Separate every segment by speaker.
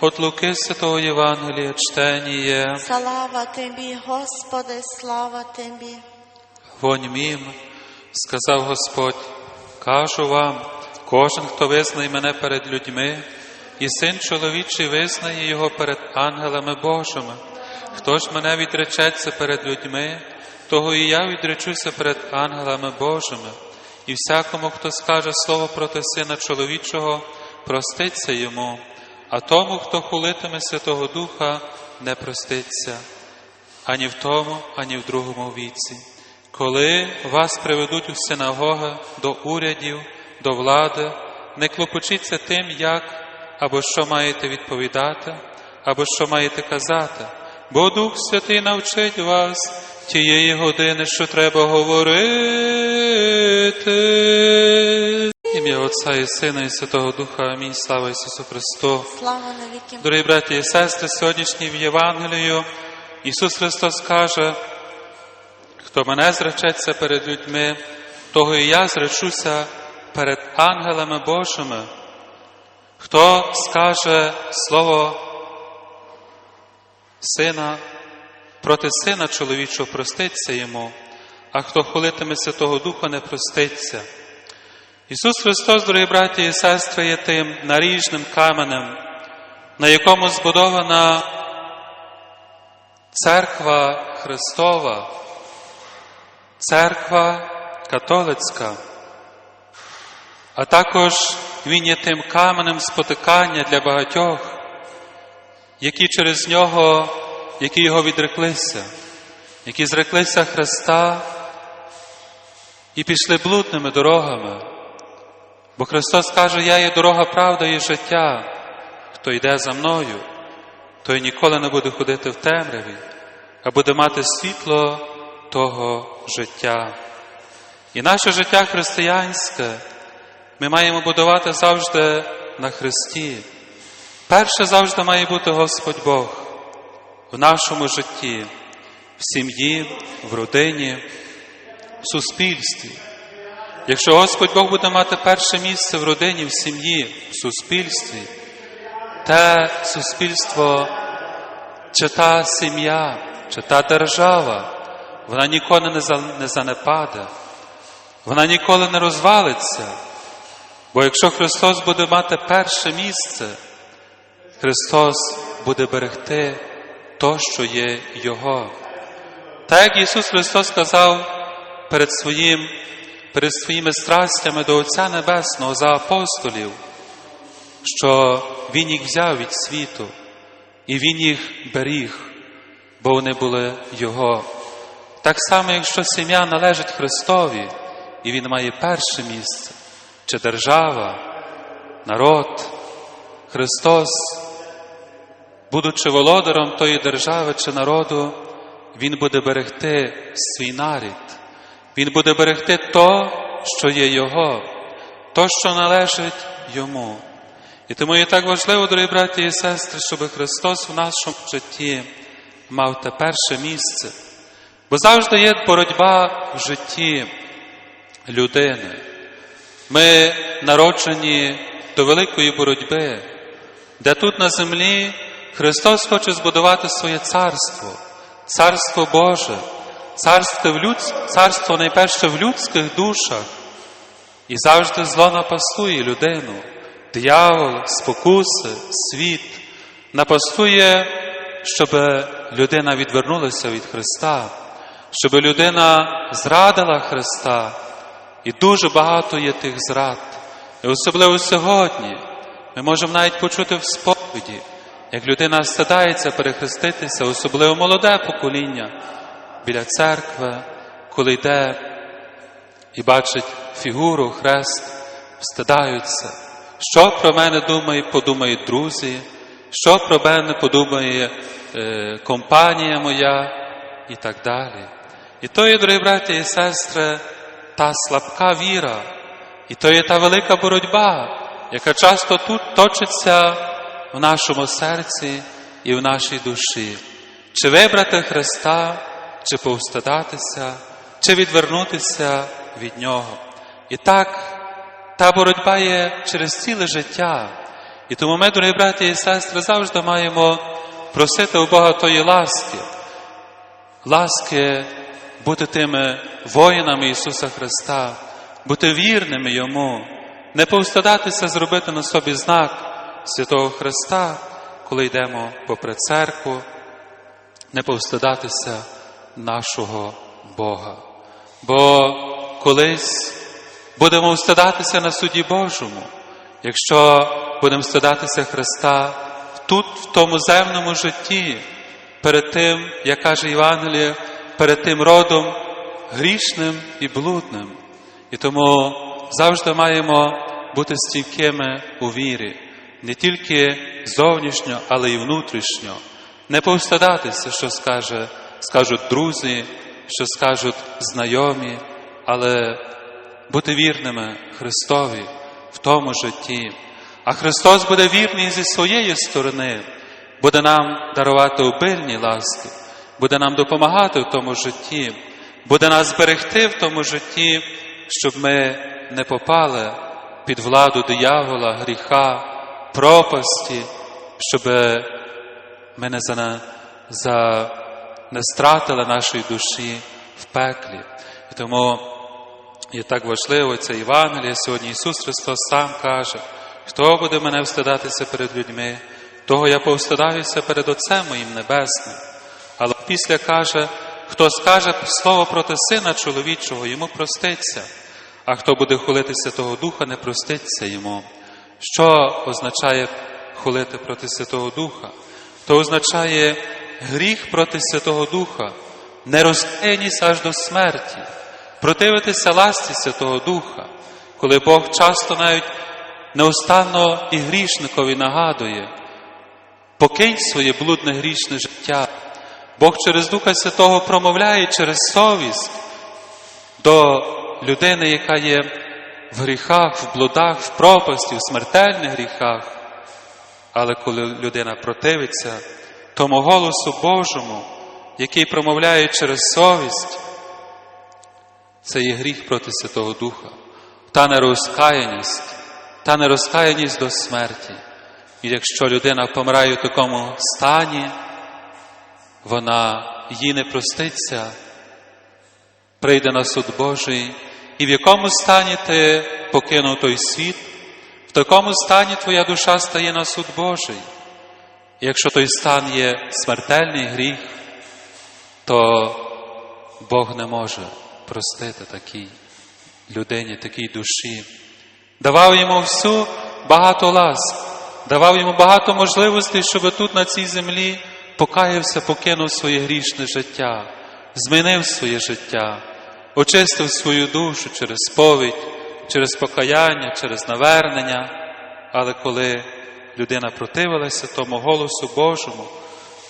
Speaker 1: От Луки Святого Євангелія чтеніє.
Speaker 2: Слава Тобі, Господи, слава Тобі.
Speaker 1: Вонь мім, сказав Господь, кажу вам, кожен, хто визнає мене перед людьми, і син чоловічий визнає його перед ангелами Божими. Хто ж мене відречеться перед людьми, того і я відречуся перед ангелами Божими. І всякому, хто скаже слово проти сина чоловічого, проститься йому, а тому, хто хулитиме Святого Духа, не проститься ані в тому, ані в другому віці. Коли вас приведуть у синагоги до урядів, до влади, не клопочіться тим, як або що маєте відповідати, або що маєте казати, бо Дух Святий навчить вас тієї години, що треба говорити. Ім'я Отця і Сина, і Святого Духа. Амінь. Слава Ісусу Христу.
Speaker 2: Слава навіки.
Speaker 1: Дорогі браті і сестри, сьогоднішній в Євангелію Ісус Христос каже, хто мене зречеться перед людьми, того і я зречуся перед ангелами Божими. Хто скаже слово сина проти сина чоловічого проститься йому, а хто хвалитиме Святого Духа, не проститься. Ісус Христос, дорогі браті і сестри, є тим наріжним каменем, на якому збудована церква Христова, церква католицька, а також Він є тим каменем спотикання для багатьох, які через нього, які його відреклися, які зреклися Христа і пішли блудними дорогами. Бо Христос каже, я є дорога, правда і життя. Хто йде за мною, той ніколи не буде ходити в темряві, а буде мати світло того життя. І наше життя християнське ми маємо будувати завжди на Христі. Перше завжди має бути Господь Бог в нашому житті, в сім'ї, в родині, в суспільстві. Якщо Господь Бог буде мати перше місце в родині, в сім'ї, в суспільстві, те суспільство, чи та сім'я, чи та держава, вона ніколи не занепаде, вона ніколи не розвалиться. Бо якщо Христос буде мати перше місце, Христос буде берегти то, що є Його. Так як Ісус Христос сказав перед, своїм, перед своїми страстями до Отця Небесного за апостолів, що Він їх взяв від світу, і Він їх беріг, бо вони були Його. Так само, якщо сім'я належить Христові, і Він має перше місце, чи держава, народ, Христос, будучи володаром тої держави чи народу, Він буде берегти свій нарід, Він буде берегти то, що є Його, то, що належить Йому. І тому є так важливо, дорогі браті і сестри, щоб Христос в нашому житті мав те перше місце. Бо завжди є боротьба в житті людини. Ми народжені до великої боротьби, де тут на землі Христос хоче збудувати своє царство, царство Боже, царство, в людсь... царство найперше в людських душах, і завжди зло напастує людину, диявол, спокуси, світ, напастує, щоб людина відвернулася від Христа, щоб людина зрадила Христа. І дуже багато є тих зрад. І особливо сьогодні ми можемо навіть почути в сповіді, як людина стидається перехреститися, особливо молоде покоління біля церкви, коли йде і бачить фігуру, хрест, встидаються. Що про мене думають, подумають друзі, що про мене подумає е, компанія моя і так далі. І то є, дорогі браті і сестри, та слабка віра, і то є та велика боротьба, яка часто тут точиться в нашому серці і в нашій душі. Чи вибрати Христа, чи повстидатися, чи відвернутися від Нього. І так, та боротьба є через ціле життя. І тому ми, дорогі браті і сестри, завжди маємо просити у Бога тої ласки, ласки бути тими воїнами Ісуса Христа, бути вірними Йому, не повстадатися зробити на собі знак Святого Христа, коли йдемо попри церкву, не повстадатися нашого Бога. Бо колись будемо встадатися на суді Божому, якщо будемо встадатися Христа тут, в тому земному житті, перед тим, як каже Євангеліє, перед тим родом грішним і блудним. І тому завжди маємо бути стійкими у вірі, не тільки зовнішньо, але й внутрішньо. Не повстадатися, що скаже, скажуть друзі, що скажуть знайомі, але бути вірними Христові в тому житті. А Христос буде вірний зі своєї сторони, буде нам дарувати обильні ласки, буде нам допомагати в тому житті, буде нас берегти в тому житті, щоб ми не попали під владу диявола, гріха, пропасті, щоб ми не, за, за, не стратили нашої душі в пеклі. І тому є так важливо це Євангеліє. Сьогодні Ісус Христос сам каже, хто буде мене встидатися перед людьми, того я повстидаюся перед Отцем моїм Небесним. Але після каже, хто скаже слово проти Сина чоловічого, йому проститься, а хто буде хулитися того Духа, не проститься йому. Що означає хулити проти Святого Духа? То означає гріх проти Святого Духа, нерозкаяність аж до смерті, противитися ласті Святого Духа, коли Бог часто навіть неустанно і грішникові нагадує, покинь своє блудне грішне життя. Бог через Духа Святого промовляє через совість до людини, яка є в гріхах, в блудах, в пропасті, в смертельних гріхах. Але коли людина противиться тому голосу Божому, який промовляє через совість, це є гріх проти Святого Духа, та нерозкаяність, та нерозкаяність до смерті. І якщо людина помирає в такому стані, вона їй не проститься, прийде на суд Божий, і в якому стані ти покинув той світ, в такому стані твоя душа стає на суд Божий. Якщо той стан є смертельний гріх, то Бог не може простити такій людині, такій душі. Давав йому всю багато ласк, давав йому багато можливостей, щоб тут на цій землі покаявся, покинув своє грішне життя, змінив своє життя, очистив свою душу через сповідь, через покаяння, через навернення. Але коли людина противилася тому голосу Божому,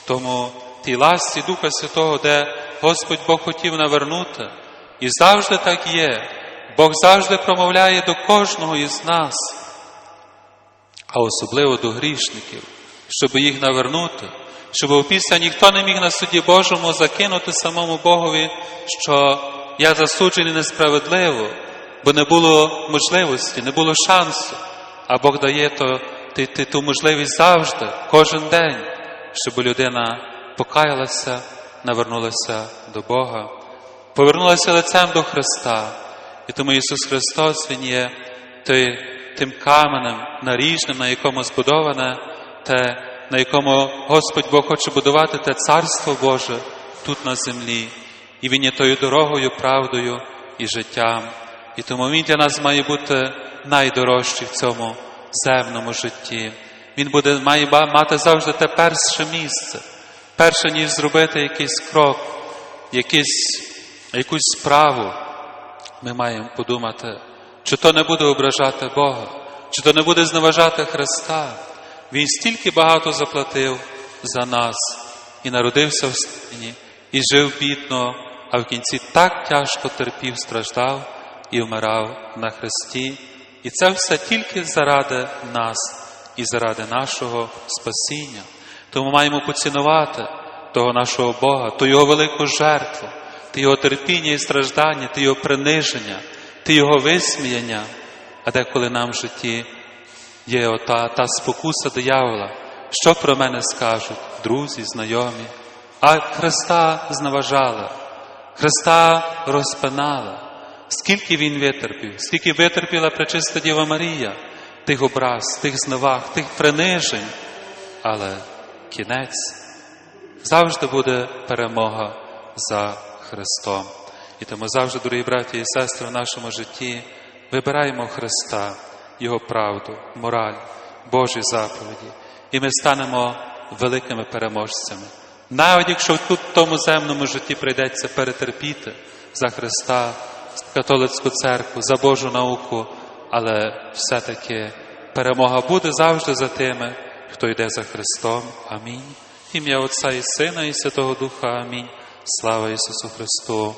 Speaker 1: тому тій ласті Духа Святого, де Господь Бог хотів навернути, і завжди так є. Бог завжди промовляє до кожного із нас, а особливо до грішників, щоб їх навернути, щоб опісля ніхто не міг на суді Божому закинути самому Богові, що я засуджений несправедливо, бо не було можливості, не було шансу. А Бог дає то, ти, ти, ту можливість завжди, кожен день, щоб людина покаялася, навернулася до Бога, повернулася лицем до Христа. І тому Ісус Христос Він є тим каменем наріжним, на якому збудоване те, на якому Господь Бог хоче будувати те Царство Боже тут на землі. І Він є тою дорогою, правдою і життям. І тому Він для нас має бути найдорожчий в цьому земному житті. Він буде, має мати завжди те перше місце, перше, ніж зробити якийсь крок, якийсь, якусь справу. Ми маємо подумати, чи то не буде ображати Бога, чи то не буде зневажати Христа. Він стільки багато заплатив за нас і народився в стіні, і жив бідно, а в кінці так тяжко терпів, страждав і вмирав на Христі. І це все тільки заради нас і заради нашого спасіння. Тому маємо поцінувати того нашого Бога, ту Його велику жертву, ти Його терпіння і страждання, ти Його приниження, ти Його висміяння, а деколи нам в житті є ота та спокуса диявола, що про мене скажуть друзі, знайомі, а Христа зневажали, Христа розпинали. Скільки Він витерпів, скільки витерпіла пречиста Діва Марія, тих образ, тих зневаг, тих принижень, але кінець. Завжди буде перемога за Христом. І тому завжди, дорогі браті і сестри, в нашому житті вибираємо Христа, Його правду, мораль, Божі заповіді, і ми станемо великими переможцями. Навіть якщо тут в тому земному житті прийдеться перетерпіти за Христа, католицьку церкву, за Божу науку, але все-таки перемога буде завжди за тими, хто йде за Христом. Амінь. Ім'я Отця і Сина, і Святого Духа. Амінь. Слава Ісусу Христу!